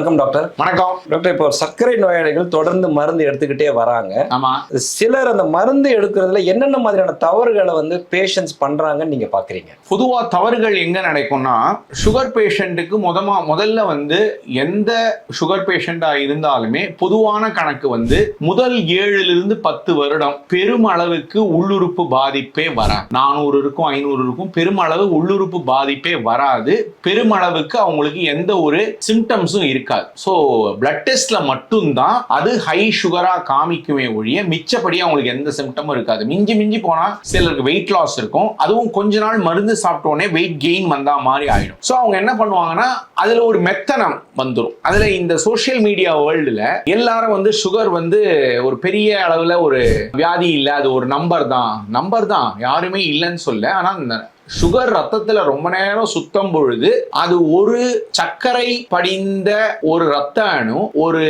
வணக்கம் டாக்டர். வணக்கம். டாக்டர் இப்போ சர்க்கரை நோயாளிகள் தொடர்ந்து மருந்து எடுத்துக்கிட்டே வராங்க. ஆமா. சிலர் அந்த மருந்து எடுக்கிறதுல என்னென்ன மாதிரியான தவறுகளை வந்து பேஷண்ட்ஸ் பண்றாங்கன்னு நீங்க பாக்குறீங்க? பொதுவா தவறுகள் எங்க நடக்கும்னா சுகர் பேஷண்ட்டுக்கு முதமா முதல்ல வந்து எந்த சுகர் பேஷண்டா இருந்தாலுமே பொதுவான கணக்கு வந்து முதல் ஏழுல இருந்து பத்து வருடம் பெருமளவுக்கு உள்ளுறுப்பு பாதிப்பே வராது. நானூறு இருக்கும் ஐநூறு இருக்கும் பெருமளவு உள்ளுறுப்பு பாதிப்பே வராது. பெருமளவுக்கு அவங்களுக்கு எந்த ஒரு சிம்டம்ஸும் இருக்காது. ஸோ பிளட் டெஸ்ட்ல மட்டும்தான் அது ஹை சுகரா காமிக்குமே ஒழிய மிச்சப்படி அவங்களுக்கு எந்த சிம்டமும் இருக்காது. மிஞ்சி மிஞ்சி போனா சிலருக்கு வெயிட் லாஸ் இருக்கும். அதுவும் கொஞ்ச நாள் மருந்து சாப்பிட்ட உடனே வெயிட் கெயின் வந்தா மாதிரி ஆயிடும். ஸோ அவங்க என்ன பண்ணுவாங்கன்னா அதுல ஒரு மெத்தனம் வந்துடும் அதுல இந்த சோஷியல் மீடியா வேர்ல்டுல எல்லாரும் வந்து சுகர் வந்து ஒரு பெரிய அளவுல ஒரு வியாதி இல்லை அது ஒரு நம்பர் தான். நம்பர் தான். யாருமே இல்லைன்னு சொல்ல. ஆனா இந்த சுகர் ரத்தத்துல ரொம்ப நேரம் சுத்தம் பொழுது அது ஒரு சர்க்கரை படிந்த ஒரு ரத்த அணு ஒரு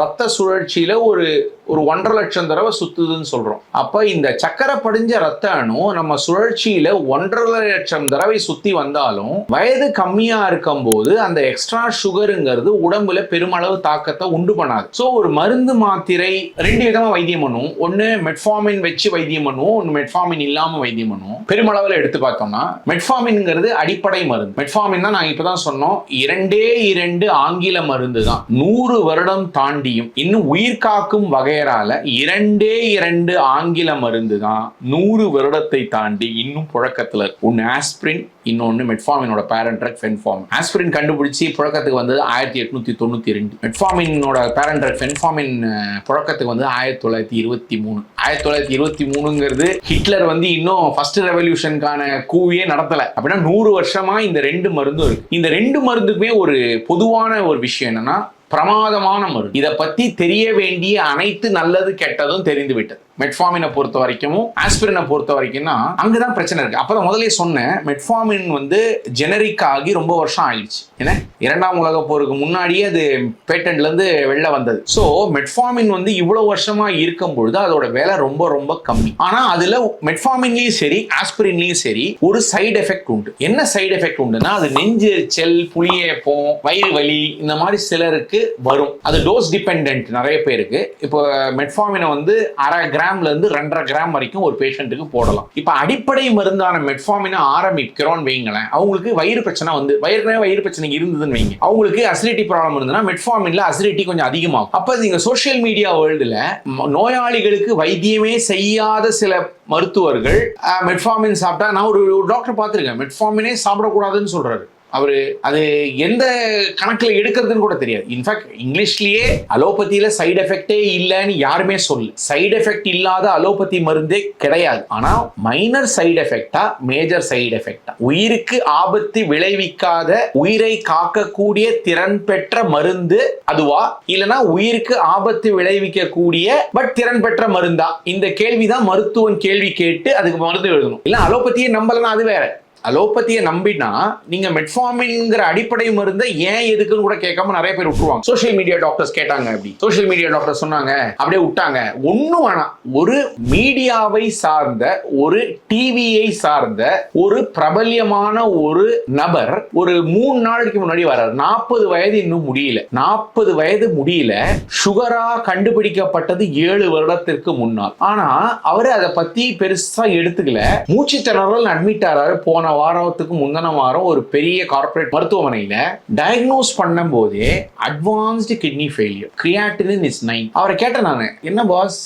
ரத்த சுழற்சியில ஒரு ஒரு ஒன்றரை லட்சம் தடவை சுத்துதுன்னு சொல்றோம். அப்ப இந்த சக்கரை படிஞ்ச ரத்த அணு நம்ம சுழற்சியில ஒன்றரை லட்சம் தடவை சுத்தி வந்தாலும் வயது கம்மியா இருக்கும் போது அந்த எக்ஸ்ட்ரா சுகருங்கிறது உடம்புல பெருமளவு தாக்கத்தை உண்டு பண்ணாது. ஸோ ஒரு மருந்து மாத்திரை ரெண்டு விதமா வைத்தியம் பண்ணுவோம். ஒன்னு மெட்ஃபார்மின் வச்சு வைத்தியம் பண்ணுவோம் ஒன்னு மெட்ஃபார்மின் இல்லாம வைத்தியம் பண்ணுவோம். பெருமளவுல எடுத்து பார்த்தோம்னா மெட்ஃபாமின்ங்கிறது அடிப்படை மருந்து. மெட்ஃபாமின் தான் நாங்க இப்பதான் சொன்னோம். இரண்டே இரண்டு ஆங்கில மருந்து தான். நூறு வருடம் தாண்டியும் இன்னும் உயிர் காக்கும் வகையரால இரண்டே இரண்டு ஆங்கில மருந்து தான் நூறு வருடத்தை தாண்டி இன்னும் புழக்கத்துல ஒன்னு ஆஸ்பிரின் இன்னொன்னு மெட்ஃபாமினோட பேரண்ட் ட்ரக் ஃபென்ஃபார்ம் ஆஸ்பிரின் கண்டுபிடிச்சி புழக்கத்துக்கு வந்தது ஆயிரத்தி எட்நூத்தி தொண்ணூத்தி ரெண்டு. மெட்ஃபார்மினோட பேரண்ட் ட்ரக் ஃபென்ஃபாமின் புழக்கத்துக்கு வந்து ஆயிரத்தி தொள்ளாயிரத்தி இருபத்தி மூணு. ஆயிரத்தி தொள்ளாயிரத்தி இருபத்தி மூணுங்கிறது ஹிட்லர் வந்து இன்னும் ஃபர்ஸ்ட் ரெவல்யூஷனுக்கான கூவியே நடத்தல. அப்படின்னா நூறு வருஷமா இந்த ரெண்டு மருந்தும் இருக்கு. இந்த ரெண்டு மருந்துக்குமே ஒரு பொதுவான ஒரு விஷயம் என்னன்னா பிரமாதமான மருந்து. இதை பத்தி தெரிய வேண்டிய அனைத்து நல்லது கெட்டதும் தெரிந்து விட்டது. மெட்ஃபார்மினை பொறுத்த வரைக்கும் ஆஸ்பிரினை பொறுத்த வரைக்கும்னா அங்கதான் பிரச்சனை இருக்கு. அப்பதான் முதலே சொன்னேன் மெட்ஃபார்மின் வந்து ஜெனரிக் ஆகி ரொம்ப வருஷம் ஆயிடுச்சு. ஏன்னா இரண்டாம் உலக போருக்கு முன்னாடியே அது பேட்டன்ட்ல இருந்து வெளில வந்தது. ஸோ மெட்ஃபார்மின் வந்து இவ்வளவு வருஷமா இருக்கும் பொழுது அதோட விலை ரொம்ப ரொம்ப கம்மி. ஆனா அதுல மெட்ஃபார்மின்லயும் சரி ஆஸ்பிரின்லயும் சரி ஒரு சைடு எஃபெக்ட் உண்டு. என்ன சைடு எஃபெக்ட் உண்டுன்னா அது நெஞ்சு செல் புளியேப்பம் வயிறு வலி இந்த மாதிரி சிலருக்கு வரும். அது டோஸ் டிபெண்ட் நிறைய பேருக்கு. இப்போ மெட்ஃபார்மினை வந்து அரை கிராம் இருந்து ரெண்டரை கிராம் வரைக்கும் ஒரு பேஷண்ட்டுக்கு போடலாம். இப்போ அடிப்படை மருந்தான மெட்ஃபார்மினை ஆரம்பிக்கிறோம் வைங்களேன் அவங்களுக்கு வயிறு பிரச்சனை வந்து வயிறு வயிறு பிரச்சனை இருந்ததுன்னு வைங்க. அவங்களுக்கு அசிடிட்டி ப்ராப்ளம் இருந்ததுன்னா மெட்ஃபார்மின்ல அசிடிட்டி கொஞ்சம் அதிகமாகும். அப்போ நீங்க சோஷியல் மீடியா வேர்ல்டுல நோயாளிகளுக்கு வைத்தியமே செய்யாத சில மருத்துவர்கள் மெட்ஃபார்மின் சாப்பிட்டா நான் ஒரு ஒரு டாக்டர் பார்த்துருக்கேன் மெட்ஃபார்மினே சாப்பிடக்கூடாதுன்னு சொல்றாரு. அவரு அது எந்த கணக்குல எடுக்கிறதுன்னு கூட தெரியாது. இன்ஃபேக்ட் இங்கிலீஷ்லயே அலோபதியில சைடு எஃபெக்டே இல்லைன்னு யாருமே சொல்லு சைடு எஃபெக்ட் இல்லாத அலோபதி மருந்தே கிடையாது. ஆனா மைனர் சைடு எஃபெக்டா மேஜர் சைடு எஃபெக்டா உயிருக்கு ஆபத்து விளைவிக்காத உயிரை காக்கக்கூடிய திறன் பெற்ற மருந்து அதுவா? இல்லைனா உயிருக்கு ஆபத்து விளைவிக்க கூடிய பட் திறன் பெற்ற மருந்தா? இந்த கேள்விதான் மருத்துவன் கேள்வி கேட்டு அதுக்கு மருந்து எழுதணும். இல்ல அலோபதியை நம்பலன்னா அது வேற. அலோபதியை நம்பினா நீங்க மெட்ஃபார்மின்ங்கிற அடிப்படை மருந்த ஏன் எதுக்குன்னு கூட கேட்காம நிறைய பேர் விட்டுருவாங்க. சோஷியல் மீடியா டாக்டர்ஸ் கேட்டாங்க அப்படி சோஷியல் மீடியா டாக்டர் சொன்னாங்க அப்படியே விட்டாங்க. ஒன்றும் வேணாம். ஒரு மீடியாவை சார்ந்த ஒரு டிவியை சார்ந்த ஒரு பிரபல்யமான ஒரு நபர் ஒரு மூணு நாளைக்கு முன்னாடி வர்றாரு நாற்பது வயது இன்னும் முடியல. நாற்பது வயது முடியல சுகரா கண்டுபிடிக்கப்பட்டது ஏழு வருடத்திற்கு முன்னால். ஆனா அவரு அதை பத்தி பெருசா எடுத்துக்கல. மூச்சு திணறல் அட்மிட் ஆறாரு போன வாரத்துக்கு முந்தின வாரம் ஒரு பெரிய கார்ப்பரேட் மருத்துவமனையில் டயக்னோஸ் பண்ணும் போதே advanced kidney failure creatinine is nine அவரை கேட்டேன் நான் என்ன பாஸ்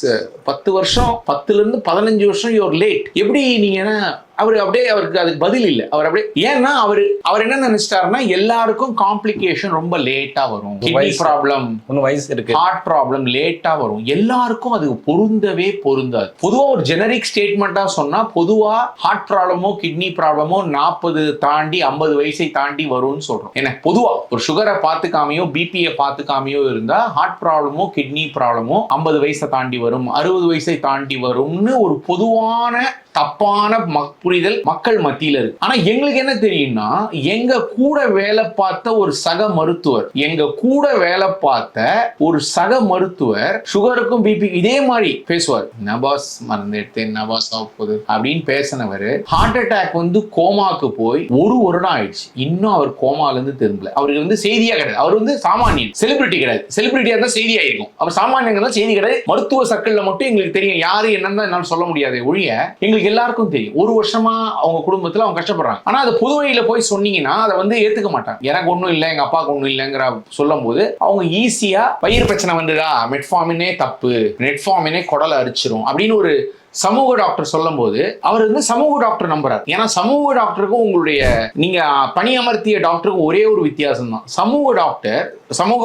பத்து வருஷம் பத்துலேருந்து பதினஞ்சு வருஷம் யுவர் லேட் எப்படி நீங்கள் என்ன அவர் அப்படியே அவருக்கு அதுக்கு பதில் இல்லை. அவர் அப்படியே ஏன்னா அவர் அவர் என்ன நினைச்சிட்டாருன்னா எல்லாருக்கும் காம்ப்ளிகேஷன் ரொம்ப லேட்டா வரும். கிட்னி. ப்ராப்ளம் ஒன்றும் வயசு இருக்கு. ஹார்ட் ப்ராப்ளம் லேட்டா வரும். எல்லாருக்கும் அது பொருந்தவே பொருந்தாது. பொதுவா ஒரு ஜெனரிக் ஸ்டேட்மெண்ட்டா சொன்னா பொதுவா ஹார்ட் ப்ராப்ளமோ கிட்னி ப்ராப்ளமோ நாற்பது தாண்டி ஐம்பது வயசை தாண்டி வரும்னு சொல்றோம். என்ன? பொதுவா ஒரு சுகரை பார்த்துக்காமையோ பிபியை பார்த்துக்காமையோ இருந்தா ஹார்ட் ப்ராப்ளமோ கிட்னி ப்ராப்ளமோ ஐம்பது வயசை தாண்டி வரும். அறுபது வயசை தாண்டி வரும்னு ஒரு பொதுவான தப்பான மக்- புரிதல் மக்கள் மத்தியில் இருக்கு. ஆனா எங்களுக்கு என்ன தெரியும்னா எங்க கூட வேலை பார்த்த ஒரு சக மருத்துவர் எங்க கூட வேலை பார்த்த ஒரு சக மருத்துவர் சுகருக்கும் பிபி இதே மாதிரி பேசுவார். நபாஸ் மறந்து எடுத்தேன் நபாஸ் ஆக போகுது அப்படின்னு பேசினவர் ஹார்ட் அட்டாக் வந்து கோமாக்கு போய் ஒரு வருடம் ஆயிடுச்சு. இன்னும் அவர் கோமால இருந்து திரும்பல. அவருக்கு வந்து செய்தியா கிடையாது. அவர் வந்து சாமானியன் செலிபிரிட்டி கிடையாது. செலிபிரிட்டியா இருந்தா செய்தி ஆயிருக்கும். அவர் சாமானியங்க தான் செய்தி கிடையாது. மருத்துவ சர்க்கிள்ல மட்டும் எங்களுக்கு தெரியும். யாரு என்னன்னு என்னால சொல்ல முடியாது ஒழிய எங்களுக்கு எல்லாருக்கும் தெரியும். ஒரு வருஷமா அவங்க குடும்பத்துல அவங்க கஷ்டப்படுறாங்க. ஆனா அது பொது வழியில போய் சொன்னீங்கன்னா அதை வந்து ஏத்துக்க மாட்டாங்க. எனக்கு ஒண்ணும் இல்லை எங்க அப்பாவுக்கு ஒண்ணும் இல்லைங்கிற சொல்லும் போது அவங்க ஈஸியா பயிர் பிரச்சனை வந்துடா மெட்ஃபார்மினே தப்பு. நெட்ஃபார்மினே குடலை அரிச்சிரும். அப்படின்னு ஒரு சமூக டாக்டர் சொல்லும்போது அவர் வந்து சமூக டாக்டர் நம்புறாரு. ஏன்னா சமூக டாக்டருக்கும் உங்களுடைய நீங்க பணியமர்த்திய டாக்டருக்கும் ஒரே ஒரு வித்தியாசம் தான் சமூக டாக்டர் சமூக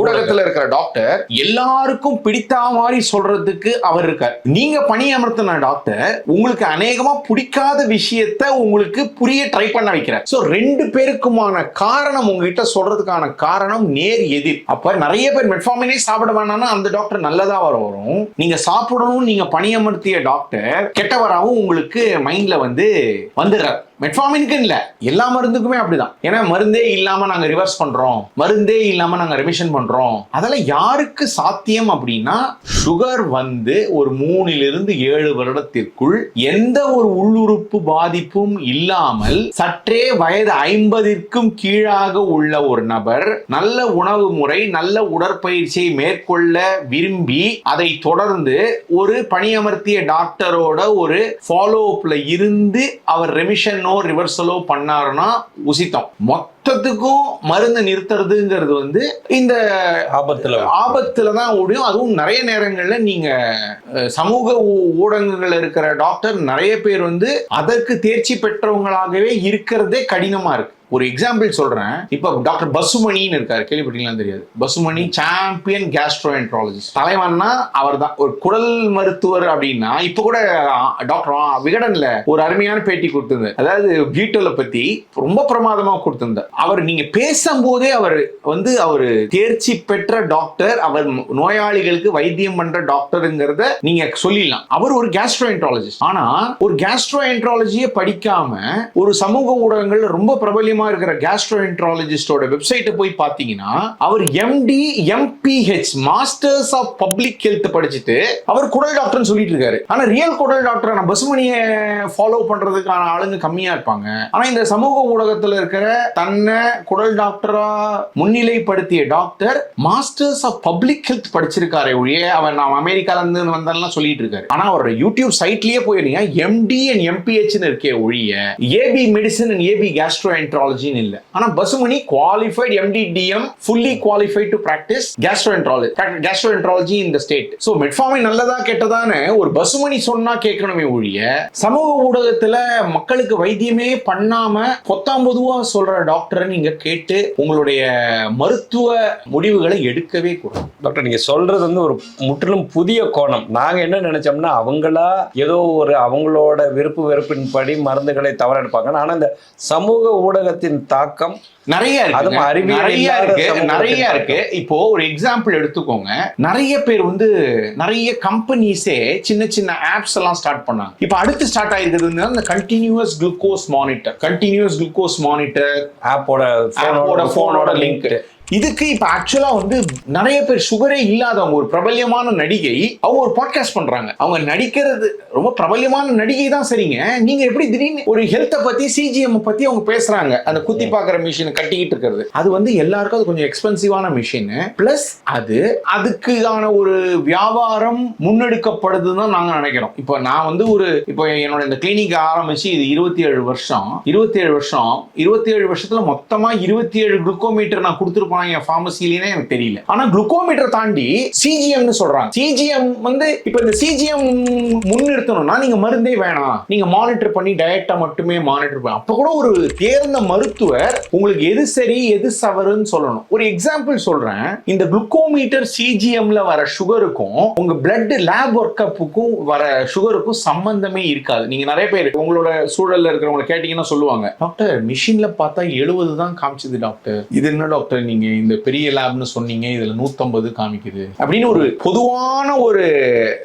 ஊடகத்துல இருக்கிற டாக்டர் எல்லாருக்கும் பிடித்த மாதிரி சொல்றதுக்கு அவர் இருக்கார். நீங்க பணியமர்த்தின டாக்டர் உங்களுக்கு அநேகமா பிடிக்காத விஷயத்த உங்களுக்கு புரிய ட்ரை பண்ண வைக்கிறார். சோ ரெண்டு பேருக்குமான காரணம் உங்ககிட்ட சொல்றதுக்கான காரணம் நேர் எதிர். அப்ப நிறைய பேர் மெட்ஃபார்மினே சாப்பிட வேணாம்னா அந்த டாக்டர் நல்லதா வர வரும். நீங்க சாப்பிடணும் நீங்க பணியமர்த்திய டாக்டர் கெட்டவராகவும் உங்களுக்கு மைண்ட்ல வந்து வந்துடுறார். மெட்ஃபார்மினுக்கு இல்லை எல்லா மருந்துக்குமே அப்படிதான். ஏன்னா மருந்தே இல்லாம நாங்க ரிவர்ஸ் பண்றோம். மருந்தே இல்லாம நாங்க ரிமிஷன் பண்றோம். அதெல்லாம் யாருக்கு சாத்தியம் அப்படின்னா சுகர் வந்து ஒரு மூணிலிருந்து ஏழு வருடத்திற்குள் எந்த ஒரு உள்ளுறுப்பு பாதிப்பும் இல்லாமல் சற்றே வயது ஐம்பதிற்கும் கீழாக உள்ள ஒரு நபர் நல்ல உணவு முறை நல்ல உடற்பயிற்சியை மேற்கொள்ள விரும்பி அதை தொடர்ந்து ஒரு பணியமர்த்திய டாக்டரோட ஒரு ஃபாலோ அப்ல இருந்து அவர் ரெமிஷன் ரிவர்சலோ பண்ணாருன்னா உசித்தம். மொத்தத்துக்கும் மருந்து நிறுத்துறதுங்கிறது வந்து இந்த ஆபத்துல ஆபத்துல தான் ஓடியும். அதுவும் நிறைய நேரங்கள்ல நீங்க சமூக ஊடகங்கள்ல இருக்கிற டாக்டர் நிறைய பேர் வந்து அதற்கு தேர்ச்சி பெற்றவங்களாகவே இருக்கிறதே கடினமா இருக்கு. ஒரு எக்ஸாம்பிள் சொல்றேன். இப்ப டாக்டர் பசுமணின்னு இருக்காரு. கேள்விப்பட்டீங்களா தெரியாது. பசுமணி சாம்பியன் கேஸ்ட்ரோஎன்ட்ராலஜிஸ்ட் தலைவன்னா அவர் தான் ஒரு குடல் மருத்துவர் அப்படின்னா இப்ப கூட டாக்டர் விகடன்ல ஒரு அருமையான பேட்டி கொடுத்திருந்தார். அதாவது பியூட்டோல பத்தி ரொம்ப பிரமாதமா கொடுத்திருந்தார். அவர் நீங்க பேசும்போதே அவர் வந்து அவர் தேர்ச்சி பெற்ற டாக்டர் அவர் நோயாளிகளுக்கு வைத்தியம் பண்ற டாக்டருங்கிறத நீங்க சொல்லிடலாம். அவர் ஒரு கேஸ்ட்ரோஎன்ட்ராலஜிஸ்ட் ஆனா ஒரு கேஸ்ட்ரோஎன்ட்ராலஜியை படிக்காம ஒரு சமூக ஊடகங்கள்ல ரொம்ப பிரபலியமா இருக்கிற கேஸ்ட்ரோஎன்ட்ராலஜிஸ்டோட வெப்சைட்டை போய் பாத்தீங்கன்னா அவர் MD MPH masters of public health படிச்சுட்டு அவர் குடல் டாக்டர்னு சொல்லிட்டு இருக்காரு. ஆனா ரியல் குடல் டாக்டர் நான் பசுமணியை ஃபாலோ பண்றதுக்கான ஆளுங்க கம்மியா இருப்பாங்க. ஆனா இந்த சமூக ஊடகத்துல இருக்கிற தன் தன்னை குடல் டாக்டரா? முன்னிலைப்படுத்திய doctor masters of public health படிச்சிருக்காரு ஒழிய அவர் நான் அமெரிக்கால இருந்து வந்தாலும் சொல்லிட்டு இருக்காரு ஆனா அவரோட யூடியூப் சைட்லயே போயிருந்தீங்க எம்டி அண்ட் எம்பிஹெச் இருக்கே ஒழிய AB medicine and AB Castro என்ட்ராலஜின்னு இல்ல. ஆனா Pasumani qualified MD DM fully qualified to practice gastroenterology gastroenterology இந்த ஸ்டேட் சோ மெட்ஃபார்மின் நல்லதா கெட்டதான்னு ஒரு பசுமணி சொன்னா கேட்கணுமே ஒழிய சமூக ஊடகத்துல மக்களுக்கு வைத்தியமே பண்ணாம பொத்தாம் பொதுவா சொல்ற டாக்டர் நீங்க கேட்டு உங்களுடைய மருத்துவ முடிவுகளை எடுக்கவே கூடாது. டாக்டர் நீங்க சொல்றது வந்து ஒரு முற்றிலும் புதிய கோணம். நாங்க என்ன நினைச்சோம்னா அவங்களா ஏதோ ஒரு அவங்களோட விருப்பு வெறுப்பின்படி மருந்துகளை தவற எடுப்பாங்க ஆனா இந்த சமூக ஊடகத்தின் தாக்கம் நிறைய இருக்கு. நிறைய இருக்கு நிறைய. இருக்கு. இப்போ ஒரு எக்ஸாம்பிள் எடுத்துக்கோங்க. நிறைய பேர் வந்து நிறைய கம்பெனிஸே சின்ன சின்ன ஆப்ஸ் எல்லாம் ஸ்டார்ட் பண்ணாங்க. இப்போ அடுத்து ஸ்டார்ட் ஆயிருக்கிறது வந்து அந்த continuous glucose monitor continuous glucose monitor ஆப்போட ஆப்போட போனோட லிங்க் இதுக்கு இப்ப ஆக்சுவலா வந்து நிறைய பேர் சுகரே இல்லாதவங்க ஒரு பிரபல்யமான நடிகை அவங்க ஒரு பாட்காஸ்ட் பண்றாங்க. அவங்க நடிக்கிறது ரொம்ப பிரபல்யமான நடிகை தான் சரிங்க. நீங்க எப்படி திடீர்னு ஒரு ஹெல்த்தை பத்தி சிஜிஎம் பத்தி அவங்க பேசுறாங்க. அந்த குத்தி பாக்குற மிஷின் கட்டிக்கிட்டு இருக்கிறது. அது வந்து எல்லாருக்கும் அது கொஞ்சம் எக்ஸ்பென்சிவான மிஷின் பிளஸ் அது அதுக்கான ஒரு வியாபாரம் முன்னெடுக்கப்படுதுன்னு தான் நாங்க நினைக்கிறோம். இப்போ நான் வந்து ஒரு இப்போ என்னோட இந்த கிளினிக் ஆரம்பிச்சு இது இருபத்தி ஏழு வருஷம். இருபத்தி ஏழு வருஷம். இருபத்தி ஏழு வருஷத்துல மொத்தமா இருபத்தி ஏழு குளுக்கோமீட்டர் நான் கொடுத்துருப்பாங்க என் ஃபார்மசிலேனே எனக்கு தெரியல. ஆனா குளுக்கோமீட்டர் தாண்டி சிஜிஎம்னு சொல்றாங்க. சிஜிஎம் வந்து இப்போ இந்த சிஜிஎம் முன்னிறுத்தணும்னா நீங்க மருந்தே வேணாம். நீங்க மானிட்டர் பண்ணி டயட்டை மட்டுமே மானிட்டர் பண்ண. அப்ப கூட ஒரு தேர்ந்த மருத்துவர் உங்களுக்கு எது சரி எது சவருன்னு சொல்லணும். ஒரு எக்ஸாம்பிள் சொல்றேன். இந்த குளுக்கோமீட்டர் சிஜிஎம்ல வர சுகருக்கும் உங்க பிளட் லேப் ஒர்க்கப்புக்கும் வர சுகருக்கும் சம்பந்தமே இருக்காது. நீங்க நிறைய பேர் உங்களோட சூழல்ல இருக்கிறவங்க கேட்டீங்கன்னா சொல்லுவாங்க டாக்டர் மிஷின்ல பார்த்தா எழுபது தான் காமிச்சது டாக்டர். இது என்ன டாக்டர் நீங்க? இந்த பெரிய லேப்னு சொன்னீங்க இதுல நூத்தம்பது காமிக்குது. அப்படின்னு ஒரு பொதுவான ஒரு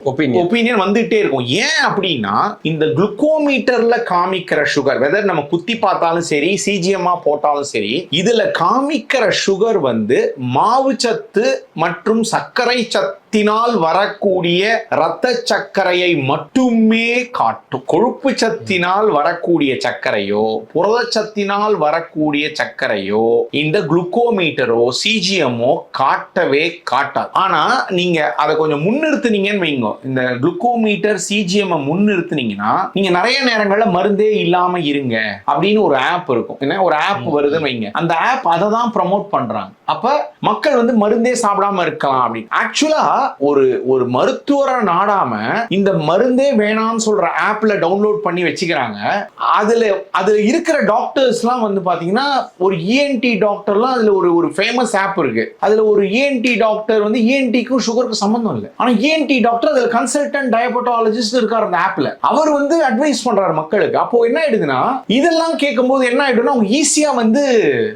ஒப்பீனியன் ஒப்பீனியன் வந்துட்டே இருக்கும். ஏன் அப்படின்னா இந்த குளுக்கோமீட்டர்ல காமிக்கிற சுகர் வெதர் நம்ம குத்தி பார்த்தாலும் சரி சிஜிஎம்மா போட்டாலும் சரி இதுல காமிக்கிற சுகர் வந்து மாவுச்சத்து மற்றும் சர்க்கரை சத்தினால் வரக்கூடிய இரத்த சர்க்கரையை மட்டுமே காட்டும் கொழுப்பு சத்தினால் வரக்கூடிய சர்க்கரையோ புரதச்சத்தினால் வரக்கூடிய சர்க்கரையோ இந்த குளுக்கோமீட்டரோ சிஜிஎம்மோ காட்டவே காட்டாது. ஆனா நீங்க அதை கொஞ்சம் முன்னிறுத்துனீங்கன்னு வைங்க. இந்த குளுக்கோமீட்டர் சிஜிஎம் முன்னிறுத்துனீங்கன்னா நீங்க நிறைய நேரங்கள்ல மருந்தே இல்லாம இருங்க அப்படின்னு ஒரு ஆப் இருக்கும். என்ன? ஒரு ஆப் வருதுன்னு வைங்க. அந்த ஆப் அதை தான் ப்ரமோட் பண்றாங்க. அப்ப மக்கள் வந்து மருந்தே சாப்பிடாம இருக்கலாம் அப்படின்னு. ஆக்சுவலா ஒரு ஒரு மருத்துவரை நாடாம இந்த மருந்தே வேணாம்னு சொல்ற ஆப்ல டவுன்லோட் பண்ணி வச்சுக்கிறாங்க. அதுல அதுல இருக்கிற டாக்டர்ஸ்லாம் வந்து பாத்தீங்கன்னா ஒரு இஎன்டி டாக்டர்லாம் அதுல ஒரு ஒரு ஃபேமஸ் ஆப் இருக்கு. அதுல ஒரு இஎன்டி டாக்டர் வந்து இஎன்டிக்கும் சுகருக்கும் சம்பந்தம் இல்லை. ஆனா இஎன்டி டாக்டர் அதுல கன்சல்டன்ட் டயபட்டாலஜிஸ்ட் இருக்காரு அந்த ஆப்ல அவர் வந்து அட்வைஸ் பண்றாரு மக்களுக்கு. அப்போ என்ன ஆயிடுதுன்னா இதெல்லாம் கேட்கும்போது என்ன ஆயிடும்னா அவங்க ஈஸியா வந்து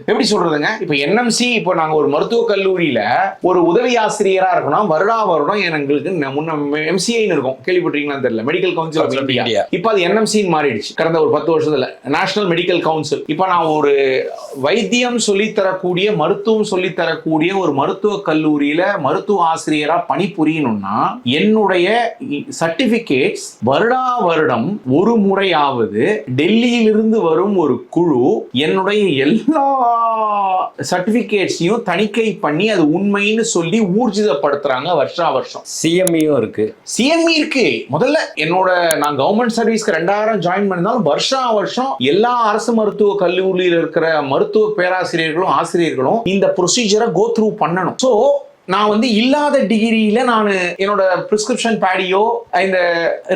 எப்படி சொல்றதுங்க? இப்போ என்எம்சி இப்போ நாங்க ஒரு மருத்துவக் கல்லூரியில ஒரு உதவி ஆசிரியரா இருக்கணும். வருடா வருடம் எங்களுக்கு முன்ன எம்சிஐன்னு இருக்கும். கேள்விப்பட்டிருக்கீங்களான்னு தெரியல. Medical council of India. இப்போ அது என்எம்சின்னு மாறிடுச்சு. கடந்த ஒரு பத்து வருஷத்துல. நேஷனல் மெடிக்கல் கவுன்சில் இப்போ நான் ஒரு வைத்தியம் சொல்லித் தரக்கூடிய மருத்துவம் சொல்லித் தரக்கூடிய ஒரு மருத்துவக் கல்லூரியில மருத்துவ ஆசிரியரா பணிபுரியணும்னா என்னுடைய சர்டிபிகேட்ஸ் வருடா வருடம் ஒரு முறையாவது டெல்லியிலிருந்து வரும் ஒரு குழு என்னுடைய எல்லா சர்டிபிகேட்ஸையும் தணிக்கை பண்ணி அது உண்மைன்னு சொல்லி ஊர்ஜிதப்படுத்துறாங்க வருஷா வருஷம் சிஎம்இயும் இருக்கு. சிஎம்இ இருக்கு. முதல்ல என்னோட நான் கவர்மெண்ட் சர்வீஸ்க்கு ரெண்டாயிரம் ஜாயின் பண்ணிருந்தாலும் வருஷா வருஷம் எல்லா அரசு மருத்துவ கல்லூரியில் இருக்கிற மருத்துவ பேராசிரியர்களும் ஆசிரியர்களும் இந்த ப்ரொசீஜரை கோ த்ரூ பண்ணணும். ஸோ நான் வந்து இல்லாத டிகிரியில நான் என்னோட பிரிஸ்கிரிப்ஷன் பேடியோ இந்த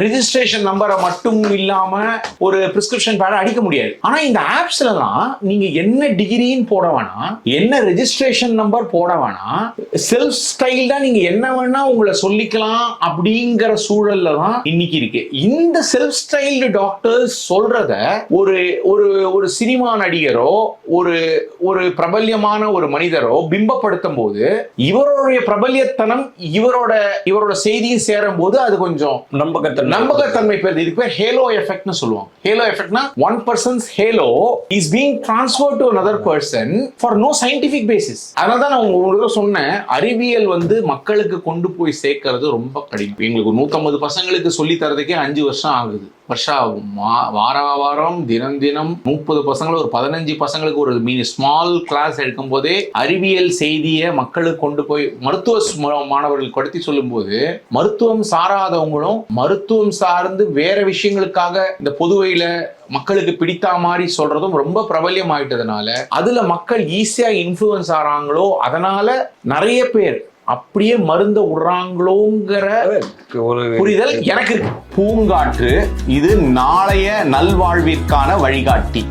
ரிஜிஸ்ட்ரேஷன் நம்பரை மட்டும் இல்லாம ஒரு பிரிஸ்கிரிப்ஷன் பேடை அடிக்க முடியாது. ஆனா இந்த ஆப்ஸ்லலாம் நீங்க என்ன டிகிரின்னு போட வேணாம் என்ன ரெஜிஸ்ட்ரேஷன் நம்பர் போட வேணாம் செல்ஃப் ஸ்டைல் தான் நீங்க என்ன வேணா உங்களை சொல்லிக்கலாம் அப்படிங்கிற சூழல்ல தான் இன்னைக்கு இருக்கு. இந்த செல்ஃப் ஸ்டைல்டு டாக்டர்ஸ் சொல்றத ஒரு ஒரு ஒரு சினிமா நடிகரோ ஒரு ஒரு பிரபல்யமான ஒரு மனிதரோ பிம்பப்படுத்தும் போது இவரோட இவருடைய பிரபல்யத்தனம் இவரோட இவரோட செய்தியும் சேரும் போது அது கொஞ்சம் நம்பகத்தன்மை. நம்பகத்தன்மை பெறுது. இதுக்கு பேர் ஹேலோ எஃபெக்ட்னு சொல்லுவாங்க. Halo எஃபெக்ட்னா one person's halo is being transfer to another person for no scientific basis அதனால தான் நான் உங்களுக்கு சொன்னேன் அறிவியல் வந்து மக்களுக்கு கொண்டு போய் சேர்க்கறது ரொம்ப கடினம். எங்களுக்கு ஒரு நூத்தம்பது பசங்களுக்கு சொல்லி தரதுக்கே அஞ்சு வருஷம் ஆகுது. வருஷா மா- வார வாரம் தினம் தினம் முப்பது பசங்களுக்கு ஒரு பதினஞ்சு பசங்களுக்கு ஒரு மீன் ஸ்மால் கிளாஸ் எடுக்கும் போதே அறிவியல் செய்தியை மக்களுக்கு கொண்டு போய் மருத்துவ மாணவர்கள் கொடுத்து கடத்தி சொல்லும்போது மருத்துவம் சாராதவங்களும் மருத்துவம் சார்ந்து வேற விஷயங்களுக்காக இந்த பொதுவையில மக்களுக்கு பிடித்த மாதிரி சொல்றதும் ரொம்ப பிரபல்யம் ஆயிட்டதுனால அதுல மக்கள் ஈஸியா இன்ஃப்ளூயன்ஸ் ஆறாங்களோ அதனால நிறைய பேர் அப்படியே மருந்த விடுறாங்களோங்கிற ஒரு புரிதல் எனக்கு இருக்கு. பூங்காற்று இது நாளைய நல்வாழ்விற்கான வழிகாட்டி.